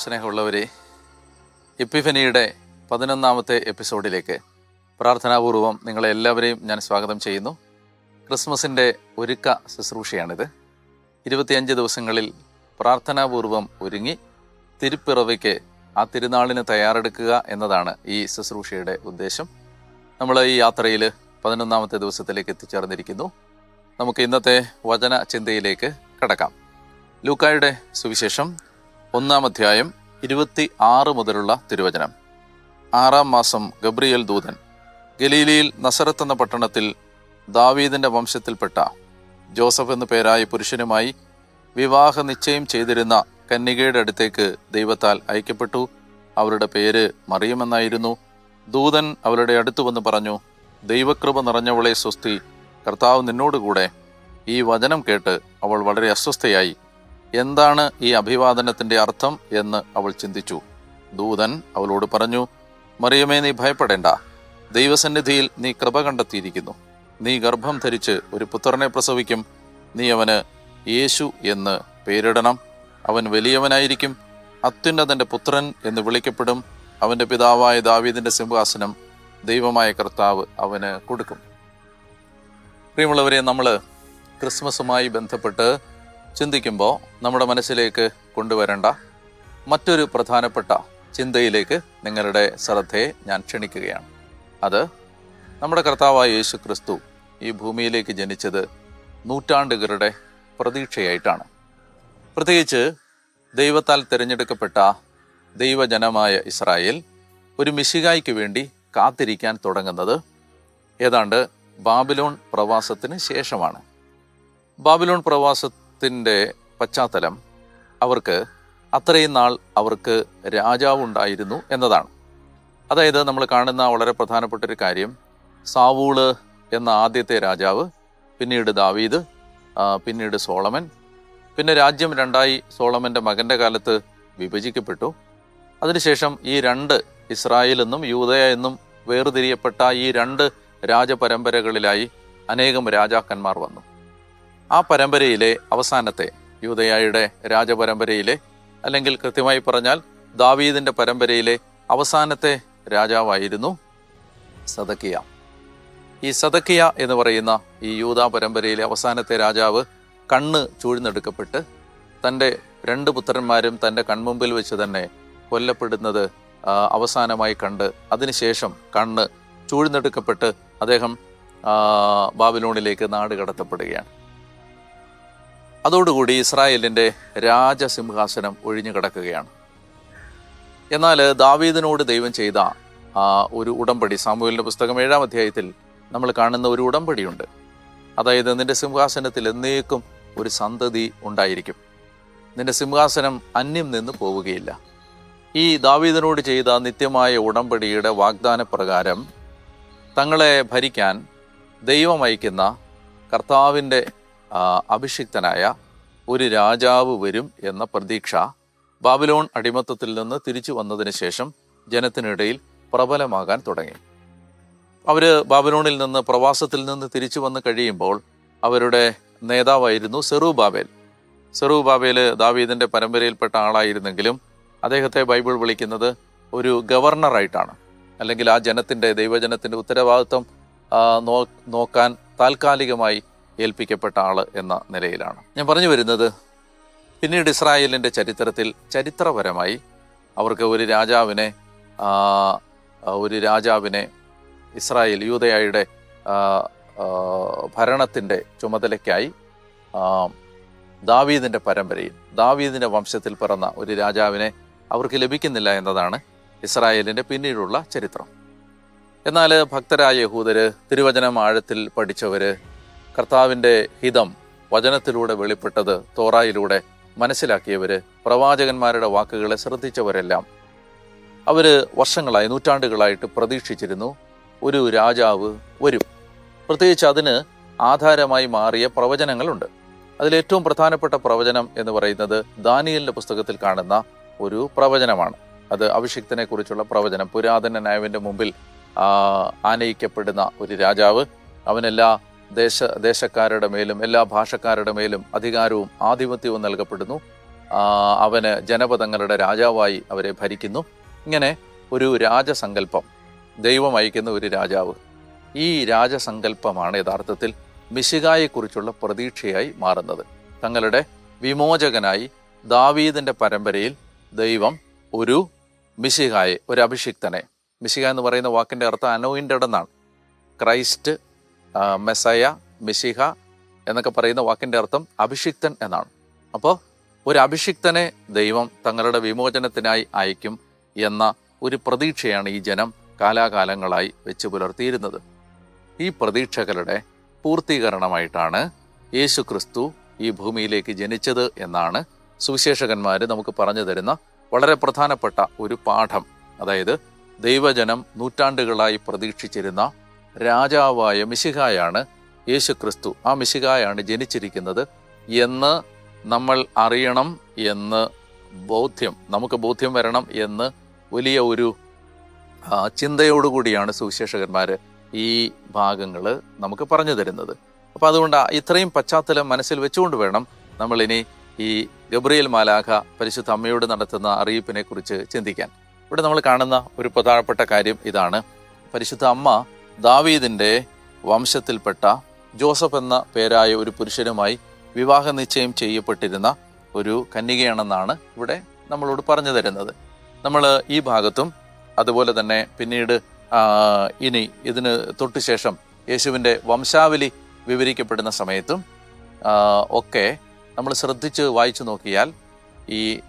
സ്നേഹമുള്ളവരെ എപ്പിഫനിയുടെ പതിനൊന്നാമത്തെ എപ്പിസോഡിലേക്ക് പ്രാർത്ഥനാപൂർവം നിങ്ങളെ എല്ലാവരെയും ഞാൻ സ്വാഗതം ചെയ്യുന്നു. ക്രിസ്മസിന്റെ ഒരുക്ക ശുശ്രൂഷയാണിത്. ഇരുപത്തിയഞ്ച് ദിവസങ്ങളിൽ പ്രാർത്ഥനാപൂർവം ഒരുങ്ങി തിരുപ്പിറവയ്ക്ക് ആ തിരുനാളിന് തയ്യാറെടുക്കുക എന്നതാണ് ഈ ശുശ്രൂഷയുടെ ഉദ്ദേശം. നമ്മൾ ഈ യാത്രയിൽ പതിനൊന്നാമത്തെ ദിവസത്തിലേക്ക് എത്തിച്ചേർന്നിരിക്കുന്നു. നമുക്ക് ഇന്നത്തെ വചന ചിന്തയിലേക്ക് കടക്കാം. ലൂക്കായുടെ സുവിശേഷം ഒന്നാം അധ്യായം ഇരുപത്തി ആറ് മുതലുള്ള തിരുവചനം. ആറാം മാസം ഗബ്രിയേൽ ദൂതൻ ഗലീലിയിൽ നസറത്ത് എന്ന പട്ടണത്തിൽ ദാവീദിന്റെ വംശത്തിൽപ്പെട്ട ജോസഫ് എന്നു പേരായ പുരുഷനുമായി വിവാഹ നിശ്ചയം ചെയ്തിരുന്ന കന്യകയുടെ അടുത്തേക്ക് ദൈവത്താൽ അയക്കപ്പെട്ടു. അവരുടെ പേര് മറിയുമെന്നായിരുന്നു. ദൂതൻ അവരുടെ അടുത്തു വന്ന് പറഞ്ഞു ദൈവകൃപ നിറഞ്ഞവളെ സ്വസ്തി കർത്താവ് നിന്നോടുകൂടെ. ഈ വചനം കേട്ട് അവൾ വളരെ അസ്വസ്ഥയായി. എന്താണ് ഈ അഭിവാദനത്തിന്റെ അർത്ഥം എന്ന് അവൾ ചിന്തിച്ചു. ദൂതൻ അവളോട് പറഞ്ഞു മറിയമേ നീ ഭയപ്പെടേണ്ട. ദൈവസന്നിധിയിൽ നീ കൃപ കണ്ടെത്തിയിരിക്കുന്നു. നീ ഗർഭം ധരിച്ച് ഒരു പുത്രനെ പ്രസവിക്കും. നീ അവന് യേശു എന്ന് പേരിടണം. അവൻ വലിയവനായിരിക്കും. അത്യുന്നതന്റെ പുത്രൻ എന്ന് വിളിക്കപ്പെടും. അവന്റെ പിതാവായ ദാവീദിന്റെ സിംഹാസനം ദൈവമായ കർത്താവ് അവന് കൊടുക്കും. പ്രിയമുള്ളവരെ നമ്മൾ ക്രിസ്മസുമായി ബന്ധപ്പെട്ട് ചിന്തിക്കുമ്പോൾ നമ്മുടെ മനസ്സിലേക്ക് കൊണ്ടുവരേണ്ട മറ്റൊരു പ്രധാനപ്പെട്ട ചിന്തയിലേക്ക് നിങ്ങളുടെ ശ്രദ്ധയെ ഞാൻ ക്ഷണിക്കുകയാണ്. അത് നമ്മുടെ കർത്താവായ യേശു ക്രിസ്തു ഈ ഭൂമിയിലേക്ക് ജനിച്ചത് നൂറ്റാണ്ടുകളുടെ പ്രതീക്ഷയായിട്ടാണ്. പ്രത്യേകിച്ച് ദൈവത്താൽ തിരഞ്ഞെടുക്കപ്പെട്ട ദൈവജനമായ ഇസ്രായേൽ ഒരു മിശികായ്ക്ക് വേണ്ടി കാത്തിരിക്കാൻ തുടങ്ങുന്നത് ഏതാണ്ട് ബാബിലോൺ പ്രവാസത്തിന് ശേഷമാണ്. ബാബിലോൺ പ്രവാസത്തിന്റെ പശ്ചാത്തലം അവർക്ക് അത്രയും നാൾ അവർക്ക് രാജാവുണ്ടായിരുന്നു എന്നതാണ്. അതായത് നമ്മൾ കാണുന്ന വളരെ പ്രധാനപ്പെട്ട ഒരു കാര്യം. സാവൂൾ എന്ന ആദ്യത്തെ രാജാവ് പിന്നീട് ദാവീദ് പിന്നീട് സോളമൻ. പിന്നെ രാജ്യം രണ്ടായി സോളമന്റെ മകന്റെ കാലത്ത് വിഭജിക്കപ്പെട്ടു. അതിനുശേഷം ഈ രണ്ട് ഇസ്രായേൽ എന്നും യൂതയ എന്നും വേർതിരിയപ്പെട്ട ഈ രണ്ട് രാജപരമ്പരകളിലായി അനേകം രാജാക്കന്മാർ വന്നു. ആ പരമ്പരയിലെ അവസാനത്തെ യൂതയായുടെ രാജപരമ്പരയിലെ അല്ലെങ്കിൽ കൃത്യമായി പറഞ്ഞാൽ ദാവീദിന്റെ പരമ്പരയിലെ അവസാനത്തെ രാജാവായിരുന്നു സദക്കിയ. ഈ സദക്കിയ എന്ന് പറയുന്ന ഈ യൂത പരമ്പരയിലെ അവസാനത്തെ രാജാവ് കണ്ണ് ചൂഴ്ന്നെടുക്കപ്പെട്ട് തന്റെ രണ്ട് പുത്രന്മാരും തന്റെ കൺമുമ്പിൽ വെച്ച് തന്നെ കൊല്ലപ്പെടുന്നത് അവസാനമായി കണ്ട് അതിനുശേഷം കണ്ണ് ചൂഴ്ന്നെടുക്കപ്പെട്ട് അദ്ദേഹം ബാബിലോണിലേക്ക് നാട് കടത്തപ്പെടുകയാണ് അതോടുകൂടി ഇസ്രായേലിന്റെ രാജസിംഹാസനം ഒഴിഞ്ഞു കിടക്കുകയാണ്. എന്നാൽ ദാവീദിനോട് ദൈവം ചെയ്ത ആ ഒരു ഉടമ്പടി സാമൂഹലിന്റെ പുസ്തകം ഏഴാം അധ്യായത്തിൽ നമ്മൾ കാണുന്ന ഒരു ഉടമ്പടിയുണ്ട്. അതായത് നിന്റെ സിംഹാസനത്തിൽ എന്നേക്കും ഒരു സന്തതി ഉണ്ടായിരിക്കും. നിന്റെ സിംഹാസനം അന്യം നിന്ന് പോവുകയില്ല. ഈ ദാവീദിനോട് ചെയ്ത നിത്യമായ ഉടമ്പടിയുടെ വാഗ്ദാന പ്രകാരം തങ്ങളെ ഭരിക്കാൻ ദൈവം അയക്കുന്ന കർത്താവിന്റെ അഭിഷിക്തനായ ഒരു രാജാവ് വരും എന്ന പ്രതീക്ഷ ബാബിലോൺ അടിമത്തത്തിൽ നിന്ന് തിരിച്ചു വന്നതിന് ശേഷം ജനത്തിനിടയിൽ പ്രബലമാകാൻ തുടങ്ങി. അവർ ബാബിലോണിൽ നിന്ന് പ്രവാസത്തിൽ നിന്ന് തിരിച്ചു വന്ന് കഴിയുമ്പോൾ അവരുടെ നേതാവായിരുന്നു സെറു ബാബേൽ സെറു ബാബേൽ ദാവീദിന്റെ പരമ്പരയിൽപ്പെട്ട ആളായിരുന്നെങ്കിലും അദ്ദേഹത്തെ ബൈബിൾ വിളിക്കുന്നത് ഒരു ഗവർണറായിട്ടാണ്. അല്ലെങ്കിൽ ആ ജനത്തിന്റെ ദൈവജനത്തിന്റെ ഉത്തരവാദിത്വം നോക്കാൻ താൽക്കാലികമായി ഏൽപ്പിക്കപ്പെട്ട ആൾ എന്ന നിലയിലാണ്. ഞാൻ പറഞ്ഞു വരുന്നത് പിന്നീട് ഇസ്രായേലിന്റെ ചരിത്രത്തിൽ ചരിത്രപരമായി അവർക്ക് ഒരു രാജാവിനെ ഒരു രാജാവിനെ ഇസ്രായേൽ യൂതയായുടെ ഭരണത്തിന്റെ ചുമതലയ്ക്കായി ദാവീദിന്റെ പരമ്പരയിൽ ദാവീദിന്റെ വംശത്തിൽ പിറന്ന ഒരു രാജാവിനെ അവർക്ക് ലഭിക്കുന്നില്ല എന്നതാണ് ഇസ്രായേലിന്റെ പിന്നീടുള്ള ചരിത്രം. എന്നാൽ ഭക്തരായ യഹൂദർ തിരുവചനം ആഴത്തിൽ പഠിച്ചവര് കർത്താവിന്റെ ഹിതം വചനത്തിലൂടെ വെളിപ്പെട്ടത് തോറായിലൂടെ മനസ്സിലാക്കിയവർ പ്രവാചകന്മാരുടെ വാക്കുകളെ ശ്രദ്ധിച്ചവരെല്ലാം. അവർ വർഷങ്ങളായി നൂറ്റാണ്ടുകളായിട്ട് പ്രതീക്ഷിച്ചിരുന്നു ഒരു രാജാവ് വരും. പ്രത്യേകിച്ച് അതിന് ആധാരമായി മാറിയ പ്രവചനങ്ങളുണ്ട്. അതിലേറ്റവും പ്രധാനപ്പെട്ട പ്രവചനം എന്ന് പറയുന്നത് ദാനിയലിന്റെ പുസ്തകത്തിൽ കാണുന്ന ഒരു പ്രവചനമാണ്. അത് അഭിഷിക്തനെ കുറിച്ചുള്ള പ്രവചനം. പുരാതന നയവിന്റെ മുമ്പിൽ ആനയിക്കപ്പെടുന്ന ഒരു രാജാവ് അവനെല്ലാ ദേശ ദേശക്കാരുടെ മേലും എല്ലാ ഭാഷക്കാരുടെ മേലും അധികാരവും ആധിപത്യവും നൽകപ്പെടുന്നു. അവന് ജനപദങ്ങളുടെ രാജാവായി അവരെ ഭരിക്കുന്നു. ഇങ്ങനെ ഒരു രാജസങ്കല്പം ദൈവം അയക്കുന്ന ഒരു രാജാവ് ഈ രാജസങ്കല്പമാണ് യഥാർത്ഥത്തിൽ മിശികായെക്കുറിച്ചുള്ള പ്രതീക്ഷയായി മാറുന്നത്. തങ്ങളുടെ വിമോചകനായി ദാവീദിന്റെ പരമ്പരയിൽ ദൈവം ഒരു മിശിഹായെ ഒരു അഭിഷിക്തനെ മിശിഹ എന്ന് പറയുന്ന വാക്കിന്റെ അർത്ഥം അനോയിന്റഡ് എന്നാണ് ക്രൈസ്റ്റ് മെസ്സയ മിശിഹ എന്നൊക്കെ പറയുന്ന വാക്കിന്റെ അർത്ഥം അഭിഷിക്തൻ എന്നാണ്. അപ്പോൾ ഒരു അഭിഷിക്തനെ ദൈവം തങ്ങളുടെ വിമോചനത്തിനായി അയക്കും എന്ന ഒരു പ്രതീക്ഷയാണ് ഈ ജനം കാലാകാലങ്ങളായി വെച്ച് പുലർത്തിയിരുന്നത്. ഈ പ്രതീക്ഷകളുടെ പൂർത്തീകരണമായിട്ടാണ് യേശു ക്രിസ്തു ഈ ഭൂമിയിലേക്ക് ജനിച്ചത് എന്നാണ് സുവിശേഷകന്മാർ നമുക്ക് പറഞ്ഞു തരുന്ന വളരെ പ്രധാനപ്പെട്ട ഒരു പാഠം. അതായത് ദൈവജനം നൂറ്റാണ്ടുകളായി പ്രതീക്ഷിച്ചിരുന്ന രാജാവായ മിശിഹായാണ് യേശു ക്രിസ്തു ആ മിശിഹായാണ് ജനിച്ചിരിക്കുന്നത് എന്ന് നമ്മൾ അറിയണം എന്ന് ബോധ്യം നമുക്ക് ബോധ്യം വരണം എന്ന് വലിയ ഒരു ചിന്തയോടുകൂടിയാണ് സുവിശേഷകന്മാർ ഈ ഭാഗങ്ങൾ നമുക്ക് പറഞ്ഞു തരുന്നത്. അപ്പം അതുകൊണ്ട് ഇത്രയും പശ്ചാത്തലം മനസ്സിൽ വെച്ചുകൊണ്ട് വേണം നമ്മളിനി ഈ ഗബ്രിയേൽ മാലാഖ പരിശുദ്ധ അമ്മയോട് നടത്തുന്ന അറിയിപ്പിനെ കുറിച്ച് ചിന്തിക്കാൻ. ഇവിടെ നമ്മൾ കാണുന്ന ഒരു പ്രധാനപ്പെട്ട കാര്യം ഇതാണ്. പരിശുദ്ധ അമ്മ ദാവീദിന്റെ വംശത്തിൽപ്പെട്ട ജോസഫ് എന്ന പേരായ ഒരു പുരുഷനുമായി വിവാഹ നിശ്ചയം ചെയ്യപ്പെട്ടിരുന്ന ഒരു കന്യകയാണെന്നാണ് ഇവിടെ നമ്മളോട് പറഞ്ഞു തരുന്നത്. നമ്മൾ ഈ ഭാഗത്തും അതുപോലെ തന്നെ പിന്നീട് ഇനി ഇതിന് തൊട്ടുശേഷം യേശുവിന്റെ വംശാവലി വിവരിക്കപ്പെടുന്ന സമയത്തും ഒക്കെ നമ്മൾ ശ്രദ്ധിച്ച് വായിച്ചു നോക്കിയാൽ ഈ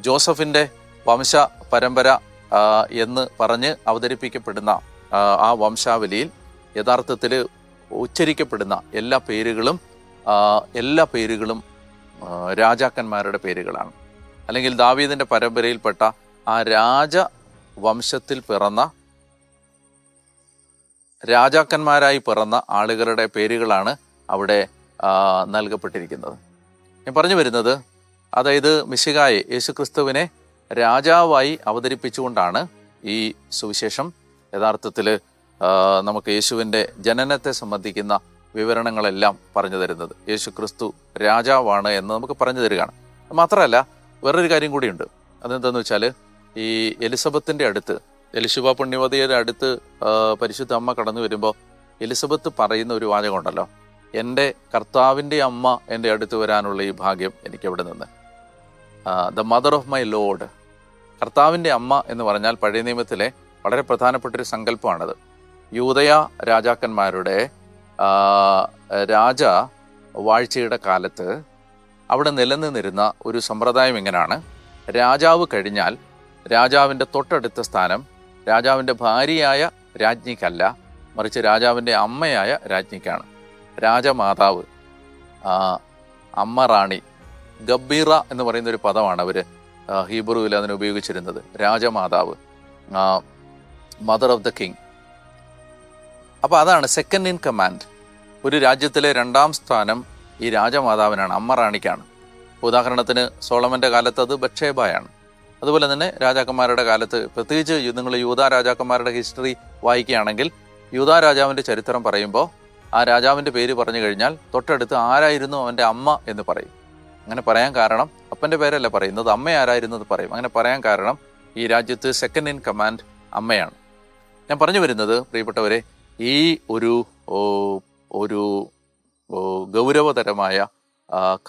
ജോസഫിന്റെ വംശ പരമ്പര എന്ന് പറഞ്ഞ് അവതരിപ്പിക്കപ്പെടുന്ന ആ, വംശാവലിയിൽ യഥാർത്ഥത്തിൽ ഉച്ചരിക്കപ്പെടുന്ന എല്ലാ പേരുകളും എല്ലാ പേരുകളും രാജാക്കന്മാരുടെ പേരുകളാണ്. അല്ലെങ്കിൽ ദാവീദിന്റെ പരമ്പരയിൽപ്പെട്ട ആ രാജ വംശത്തിൽ പിറന്ന രാജാക്കന്മാരായി പിറന്ന ആളുകളുടെ പേരുകളാണ് അവിടെ നൽകപ്പെട്ടിരിക്കുന്നത്. ഞാൻ പറഞ്ഞു വരുന്നത് അതായത് മിശികായെ യേശുക്രിസ്തുവിനെ രാജാവായി അവതരിപ്പിച്ചുകൊണ്ടാണ് ഈ സുവിശേഷം യഥാർത്ഥത്തിൽ നമുക്ക് യേശുവിന്റെ ജനനത്തെ സംബന്ധിക്കുന്ന വിവരണങ്ങളെല്ലാം പറഞ്ഞു തരുന്നത്. യേശു ക്രിസ്തു രാജാവാണ് എന്ന് നമുക്ക് പറഞ്ഞു തരികയാണ്. മാത്രമല്ല വേറൊരു കാര്യം കൂടിയുണ്ട്. അതെന്താന്ന് വെച്ചാൽ ഈ എലിസബത്തിന്റെ അടുത്ത് എലിശുബ പുണ്യവതിയുടെ അടുത്ത് പരിശുദ്ധ അമ്മ കടന്നു വരുമ്പോൾ എലിസബത്ത് പറയുന്ന ഒരു വാചകമുണ്ടല്ലോ എന്റെ കർത്താവിന്റെ അമ്മ എന്റെ അടുത്ത് വരാനുള്ള ഈ ഭാഗ്യം എനിക്ക് എവിടെ നിന്ന് the mother of my lord. കർത്താവിന്റെ അമ്മ എന്ന് പറഞ്ഞാൽ പഴയ നിയമത്തിലെ വളരെ പ്രധാനപ്പെട്ട ഒരു സങ്കല്പമാണത്. യൂതയ രാജാക്കന്മാരുടെ രാജ വാഴ്ചയുടെ കാലത്ത് അവിടെ നിലനിന്നിരുന്ന ഒരു സമ്പ്രദായം ഇങ്ങനെയാണ് രാജാവ് കഴിഞ്ഞാൽ രാജാവിന്റെ തൊട്ടടുത്ത സ്ഥാനം രാജാവിന്റെ ഭാര്യയായ രാജ്ഞിക്കല്ല മറിച്ച് രാജാവിന്റെ അമ്മയായ രാജ്ഞിക്കാണ്. രാജമാതാവ് അമ്മ റാണി ഗബീറ എന്ന് പറയുന്ന ഒരു പദമാണ് അവർ ഹീബ്രുവിൽ അതിന് ഉപയോഗിച്ചിരുന്നത്. രാജമാതാവ് മദർ ഓഫ് ദ കിങ് അപ്പോൾ അതാണ് സെക്കൻഡ് ഇൻ കമാൻഡ് ഒരു രാജ്യത്തിലെ രണ്ടാം സ്ഥാനം ഈ രാജമാതാവിനാണ് അമ്മ റാണിക്കാണ്. ഉദാഹരണത്തിന് സോളമന്റെ കാലത്ത് അത് ബക്ഷേബായാണ് അതുപോലെ തന്നെ രാജാക്കന്മാരുടെ കാലത്ത് പ്രത്യേകിച്ച് നിങ്ങൾ യൂത രാജാക്കന്മാരുടെ ഹിസ്റ്ററി വായിക്കുകയാണെങ്കിൽ യൂത രാജാവിന്റെ ചരിത്രം പറയുമ്പോൾ ആ രാജാവിന്റെ പേര് പറഞ്ഞു കഴിഞ്ഞാൽ തൊട്ടടുത്ത് ആരായിരുന്നു അവന്റെ അമ്മ എന്ന് പറയും. അങ്ങനെ പറയാൻ കാരണം അപ്പന്റെ പേരല്ല പറയുന്നത് അമ്മ ആരായിരുന്നു എന്ന് പറയും. അങ്ങനെ പറയാൻ കാരണം ഈ രാജ്യത്ത് സെക്കൻഡ് ഇൻ കമാൻഡ് അമ്മയാണ്. ഞാൻ പറഞ്ഞു വരുന്നത് പ്രിയപ്പെട്ടവരെ ഈ ഒരു ഒരു ഗൗരവതരമായ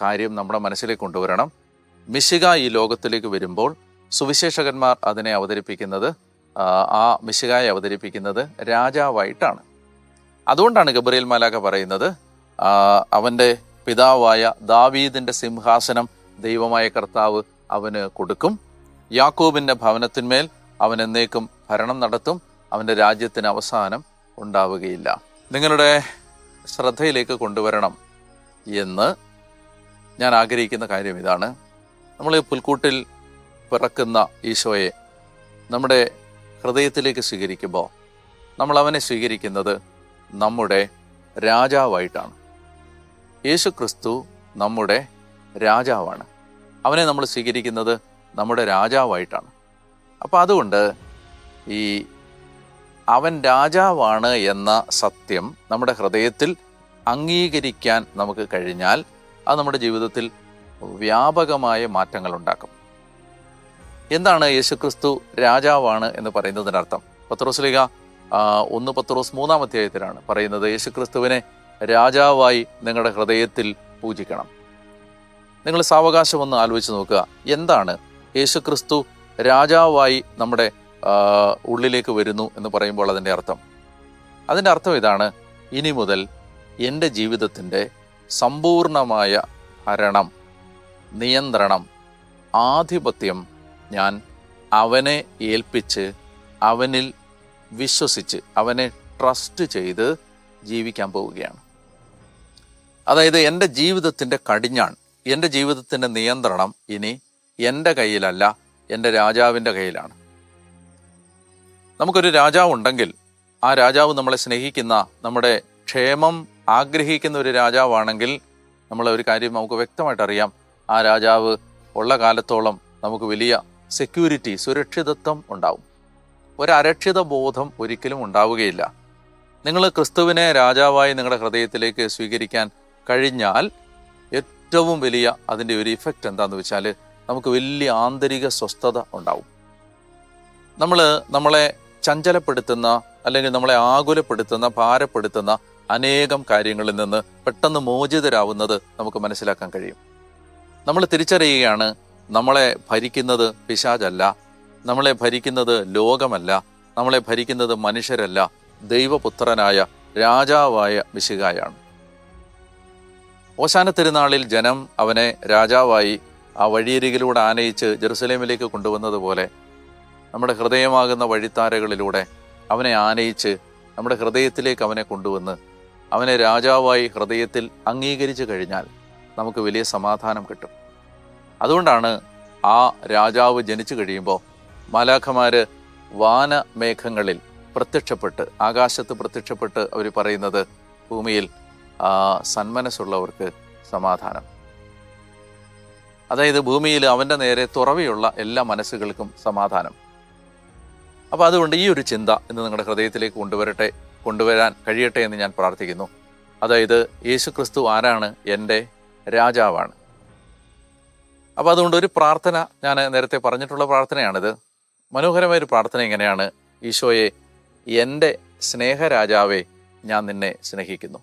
കാര്യം നമ്മുടെ മനസ്സിലേക്ക് കൊണ്ടുവരണം. മിശിക ഈ ലോകത്തിലേക്ക് വരുമ്പോൾ സുവിശേഷകന്മാർ അതിനെ അവതരിപ്പിക്കുന്നത് ആ, മിശികായെ അവതരിപ്പിക്കുന്നത് രാജാവായിട്ടാണ്. അതുകൊണ്ടാണ് ഗബ്രിയേൽ മാലാഖ പറയുന്നത് അവന്റെ പിതാവായ ദാവീദിന്റെ സിംഹാസനം ദൈവമായ കർത്താവ് അവന് കൊടുക്കും. യാക്കോബിന്റെ ഭവനത്തിന്മേൽ അവൻ എന്നേക്കും ഭരണം നടത്തും. അവന്റെ രാജ്യത്തിന് അവസാനം ഉണ്ടാവുകയില്ല. നിങ്ങളുടെ ശ്രദ്ധയിലേക്ക് കൊണ്ടുവരണം എന്ന് ഞാൻ ആഗ്രഹിക്കുന്ന കാര്യം ഇതാണ്. നമ്മൾ ഈ പുൽക്കൂട്ടിൽ പിറക്കുന്ന ഈശോയെ നമ്മുടെ ഹൃദയത്തിലേക്ക് സ്വീകരിക്കുമ്പോൾ നമ്മൾ അവനെ സ്വീകരിക്കുന്നത് നമ്മുടെ രാജാവായിട്ടാണ്. യേശു ക്രിസ്തു നമ്മുടെ രാജാവാണ്. അവനെ നമ്മൾ സ്വീകരിക്കുന്നത് നമ്മുടെ രാജാവായിട്ടാണ്. അപ്പോൾ അതുകൊണ്ട് ഈ അവൻ രാജാവാണ് എന്ന സത്യം നമ്മുടെ ഹൃദയത്തിൽ അംഗീകരിക്കാൻ നമുക്ക് കഴിഞ്ഞാൽ അത് നമ്മുടെ ജീവിതത്തിൽ വ്യാപകമായ മാറ്റങ്ങൾ ഉണ്ടാക്കും എന്താണ് യേശുക്രിസ്തു രാജാവാണ് എന്ന് പറയുന്നതിനർത്ഥം പത്രോസ്ലിക ഒന്ന് പത്രോസ് മൂന്നാം അധ്യായത്തിലാണ് പറയുന്നത് യേശുക്രിസ്തുവിനെ രാജാവായി നിങ്ങളുടെ ഹൃദയത്തിൽ പൂജിക്കണം. നിങ്ങൾ സാവകാശം ഒന്ന് ആലോചിച്ച് നോക്കുക. എന്താണ് യേശുക്രിസ്തു രാജാവായി നമ്മുടെ ഉള്ളിലേക്ക് വരുന്നു എന്ന് പറയുമ്പോൾ അതിന്റെ അർത്ഥം. അതിന്റെ അർത്ഥം ഇതാണ് ഇനി മുതൽ എന്റെ ജീവിതത്തിന്റെ സമ്പൂർണമായ ഭരണം നിയന്ത്രണം ആധിപത്യം ഞാൻ അവനെ ഏൽപ്പിച്ച് അവനിൽ വിശ്വസിച്ച് അവനെ ട്രസ്റ്റ് ചെയ്ത് ജീവിക്കാൻ പോവുകയാണ്. അതായത് എന്റെ ജീവിതത്തിന്റെ കടിഞ്ഞാൺ എന്റെ ജീവിതത്തിന്റെ നിയന്ത്രണം ഇനി എന്റെ കയ്യിലല്ല എന്റെ രാജാവിന്റെ കയ്യിലാണ്. നമുക്കൊരു രാജാവ് ഉണ്ടെങ്കിൽ ആ രാജാവ് നമ്മളെ സ്നേഹിക്കുന്ന നമ്മുടെ ക്ഷേമം ആഗ്രഹിക്കുന്ന ഒരു രാജാവാണെങ്കിൽ നമ്മൾ ഒരു കാര്യം നമുക്ക് വ്യക്തമായിട്ട് അറിയാം. ആ രാജാവ് ഉള്ള കാലത്തോളം നമുക്ക് വലിയ സെക്യൂരിറ്റി സുരക്ഷിതത്വം ഉണ്ടാവും. ഒരു അരക്ഷിത ബോധം ഒരിക്കലും ഉണ്ടാവുകയില്ല. നിങ്ങൾ ക്രിസ്തുവിനെ രാജാവായി നിങ്ങളുടെ ഹൃദയത്തിലേക്ക് സ്വീകരിക്കാൻ കഴിഞ്ഞാൽ ഏറ്റവും വലിയ അതിന്റെ ഒരു ഇഫക്റ്റ് എന്താണെന്ന് വെച്ചാൽ നമുക്ക് വലിയ ആന്തരിക സ്വസ്ഥത ഉണ്ടാവും. നമ്മൾ നമ്മളെ ചഞ്ചലപ്പെടുത്തുന്ന അല്ലെങ്കിൽ നമ്മളെ ആകുലപ്പെടുത്തുന്ന ഭാരപ്പെടുത്തുന്ന അനേകം കാര്യങ്ങളിൽ നിന്ന് പെട്ടെന്ന് മോചിതരാവുന്നത് നമുക്ക് മനസ്സിലാക്കാൻ കഴിയും. നമ്മൾ തിരിച്ചറിയുകയാണ് നമ്മളെ ഭരിക്കുന്നത് പിശാചല്ല നമ്മളെ ഭരിക്കുന്നത് ലോകമല്ല നമ്മളെ ഭരിക്കുന്നത് മനുഷ്യരല്ല ദൈവപുത്രനായ രാജാവായ മിശികായാണ് ഓശാന തിരുനാളിൽ ജനം അവനെ രാജാവായി ആ വഴിയരികിലൂടെ ആനയിച്ച് ജെറുസലേമിലേക്ക് കൊണ്ടുവന്നതുപോലെ നമ്മുടെ ഹൃദയമാകുന്ന വഴിത്താരകളിലൂടെ അവനെ ആനയിച്ച് നമ്മുടെ ഹൃദയത്തിലേക്ക് അവനെ കൊണ്ടുവന്ന് അവനെ രാജാവായി ഹൃദയത്തിൽ അംഗീകരിച്ചു കഴിഞ്ഞാൽ നമുക്ക് വലിയ സമാധാനം കിട്ടും. അതുകൊണ്ടാണ് ആ രാജാവ് ജനിച്ചു കഴിയുമ്പോൾ മാലാഖമാര് വാനമേഘങ്ങളിൽ പ്രത്യക്ഷപ്പെട്ട് ആകാശത്ത് പ്രത്യക്ഷപ്പെട്ട് അവർ പറയുന്നത് ഭൂമിയിൽ സന്മനസ്സുള്ളവർക്ക് സമാധാനം. അതായത് ഭൂമിയിൽ അവന്റെ നേരെ തുറവിയുള്ള എല്ലാ മനസ്സുകൾക്കും സമാധാനം. അപ്പോൾ അതുകൊണ്ട് ഈ ഒരു ചിന്ത ഇന്ന് നിങ്ങളുടെ ഹൃദയത്തിലേക്ക് കൊണ്ടുവരട്ടെ കൊണ്ടുവരാൻ കഴിയട്ടെ എന്ന് ഞാൻ പ്രാർത്ഥിക്കുന്നു. അതായത് യേശു ക്രിസ്തു ആരാണ്? എന്റെ രാജാവാണ്. അപ്പോൾ അതുകൊണ്ട് ഒരു പ്രാർത്ഥന ഞാൻ നേരത്തെ പറഞ്ഞിട്ടുള്ള പ്രാർത്ഥനയാണിത്. മനോഹരമായ ഒരു പ്രാർത്ഥന ഇങ്ങനെയാണ്. ഈശോയെ എന്റെ സ്നേഹരാജാവെ ഞാൻ നിന്നെ സ്നേഹിക്കുന്നു.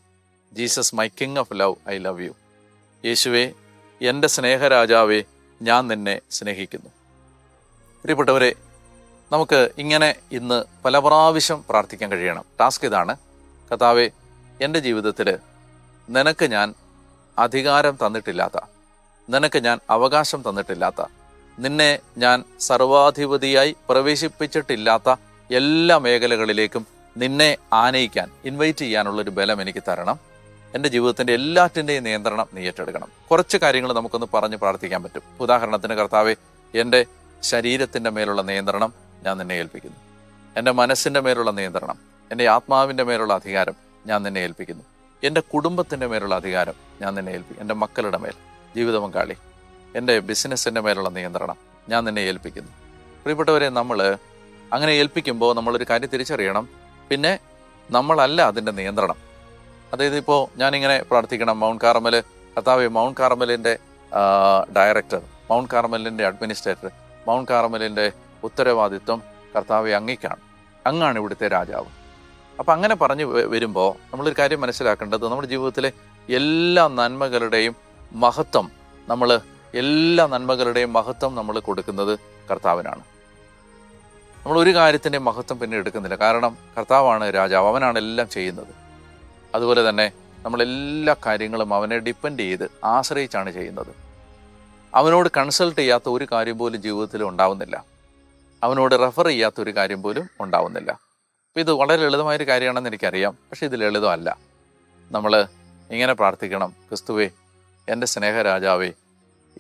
Jesus my king of love I love you. യേശുവേ എന്റെ സ്നേഹരാജാവെ ഞാൻ നിന്നെ സ്നേഹിക്കുന്നു. പ്രിയപ്പെട്ടവരെ നമുക്ക് ഇങ്ങനെ ഇന്ന് പല പ്രാവശ്യം പ്രാർത്ഥിക്കാൻ കഴിയണം. ടാസ്ക് ഇതാണ്. കഥാവെ എന്റെ ജീവിതത്തിൽ നിനക്ക് ഞാൻ അധികാരം തന്നിട്ടില്ലാത്ത നിനക്ക് ഞാൻ അവകാശം തന്നിട്ടില്ലാത്ത നിന്നെ ഞാൻ സർവാധിപതിയായി പ്രവേശിപ്പിച്ചിട്ടില്ലാത്ത എല്ലാ മേഖലകളിലേക്കും നിന്നെ ആനയിക്കാൻ ഇൻവൈറ്റ് ചെയ്യാനുള്ള ഒരു ബലം എനിക്ക് തരണം. എന്റെ ജീവിതത്തിന്റെ എല്ലാറ്റിന്റെയും നിയന്ത്രണം നീ ഏറ്റെടുക്കണം. കുറച്ച് കാര്യങ്ങൾ നമുക്കൊന്ന് പറഞ്ഞ് പ്രാർത്ഥിക്കാൻ പറ്റും. ഉദാഹരണത്തിന് കർത്താവെ എന്റെ ശരീരത്തിന്റെ മേലുള്ള നിയന്ത്രണം ഞാൻ നിന്നെ ഏൽപ്പിക്കുന്നു. എന്റെ മനസ്സിന്റെ മേലുള്ള നിയന്ത്രണം എന്റെ ആത്മാവിന്റെ മേലുള്ള അധികാരം ഞാൻ നിന്നെ ഏൽപ്പിക്കുന്നു. എന്റെ കുടുംബത്തിന്റെ മേലുള്ള അധികാരം ഞാൻ നിന്നെ ഏൽപ്പിക്കും എന്റെ മക്കളുടെ മേൽ ജീവിത പങ്കാളി എന്റെ ബിസിനസ്സിന്റെ മേലുള്ള നിയന്ത്രണം ഞാൻ നിന്നെ ഏൽപ്പിക്കുന്നു. പ്രിയപ്പെട്ടവരെ നമ്മൾ അങ്ങനെ ഏൽപ്പിക്കുമ്പോൾ നമ്മളൊരു കാര്യം തിരിച്ചറിയണം. പിന്നെ നമ്മളല്ല അതിന്റെ നിയന്ത്രണം. അതായത് ഇപ്പോൾ ഞാനിങ്ങനെ പ്രാർത്ഥിക്കണം. മൗണ്ട് കാർമൽ കർത്താവ് മൗണ്ട് കാർമലിന്റെ ഡയറക്ടർ മൗണ്ട് കാർമലിന്റെ അഡ്മിനിസ്ട്രേറ്റർ മൗണ്ട് കാർമലിന്റെ ഉത്തരവാദിത്വം കർത്താവെ അങ്ങേക്കാണ്. അങ്ങാണ് ഇവിടുത്തെ രാജാവ്. അപ്പം അങ്ങനെ പറഞ്ഞു വരുമ്പോൾ നമ്മളൊരു കാര്യം മനസ്സിലാക്കേണ്ടത് നമ്മുടെ ജീവിതത്തിലെ എല്ലാ നന്മകളുടെയും മഹത്വം നമ്മൾ എല്ലാ നന്മകളുടെയും മഹത്വം നമ്മൾ കൊടുക്കുന്നത് കർത്താവിനാണ്. നമ്മൾ ഒരു കാര്യത്തിന്റെ മഹത്വം പിന്നെ എടുക്കുന്നില്ല. കാരണം കർത്താവാണ് രാജാവ് അവനാണ് എല്ലാം ചെയ്യുന്നത്. അതുപോലെ തന്നെ നമ്മൾ എല്ലാ കാര്യങ്ങളും അവനെ ഡിപ്പെൻഡ് ചെയ്ത് ആശ്രയിച്ചാണ് ചെയ്യുന്നത്. അവനോട് കൺസൾട്ട് ചെയ്യാത്ത ഒരു കാര്യം പോലും ജീവിതത്തിൽ ഉണ്ടാവുന്നില്ല. അവനോട് റെഫർ ചെയ്യാത്ത ഒരു കാര്യം പോലും ഉണ്ടാവുന്നില്ല. അപ്പോൾ ഇത് വളരെ ലളിതമായൊരു കാര്യമാണെന്ന് എനിക്കറിയാം. പക്ഷേ ഇത് ലളിതമല്ല. നമ്മൾ ഇങ്ങനെ പ്രാർത്ഥിക്കണം ക്രിസ്തുവേ എന്റെ സ്നേഹരാജാവേ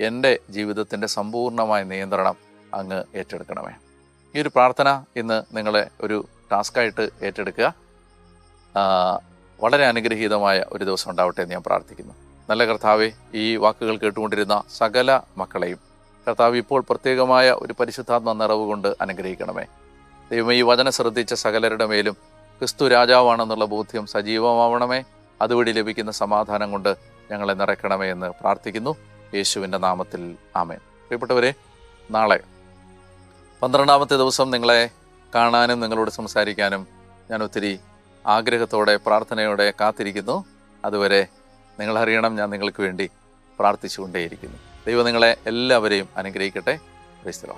എന്റെ ജീവിതത്തിന്റെ സമ്പൂർണമായ നിയന്ത്രണം അങ്ങ് ഏറ്റെടുക്കണമേ. ഈ ഒരു പ്രാർത്ഥന ഇന്ന് നിങ്ങളെ ഒരു ടാസ്ക്കായിട്ട് ഏറ്റെടുക്കുക. വളരെ അനുഗ്രഹീതമായ ഒരു ദിവസം ഉണ്ടാവട്ടെ എന്ന് ഞാൻ പ്രാർത്ഥിക്കുന്നു. നല്ല കർത്താവെ ഈ വാക്കുകൾ കേട്ടുകൊണ്ടിരുന്ന സകല മക്കളെയും കർത്താവ് ഇപ്പോൾ പ്രത്യേകമായ ഒരു പരിശുദ്ധാത്മ നിറവ് കൊണ്ട് അനുഗ്രഹിക്കണമേ. ദൈവം ഈ വചനം ശ്രദ്ധിച്ച സകലരുടെ മേലും ക്രിസ്തു രാജാവാണെന്നുള്ള ബോധ്യം സജീവമാവണമേ. അതുവഴി ലഭിക്കുന്ന സമാധാനം കൊണ്ട് ഞങ്ങളെ നിറയ്ക്കണമേ എന്ന് പ്രാർത്ഥിക്കുന്നു. യേശുവിന്റെ നാമത്തിൽ ആമേൻ. പ്രിയപ്പെട്ടവരെ നാളെ പന്ത്രണ്ടാമത്തെ ദിവസം നിങ്ങളെ കാണാനും നിങ്ങളോട് സംസാരിക്കാനും ഞാൻ ഒത്തിരി ആഗ്രഹത്തോടെ പ്രാർത്ഥനയോടെ കാത്തിരിക്കുന്നു. അതുവരെ നിങ്ങളറിയണം ഞാൻ നിങ്ങൾക്ക് വേണ്ടി പ്രാർത്ഥിച്ചുകൊണ്ടേയിരിക്കുന്നു. ദൈവം നിങ്ങളെ എല്ലാവരെയും അനുഗ്രഹിക്കട്ടെ. ക്രൈസ്തലോ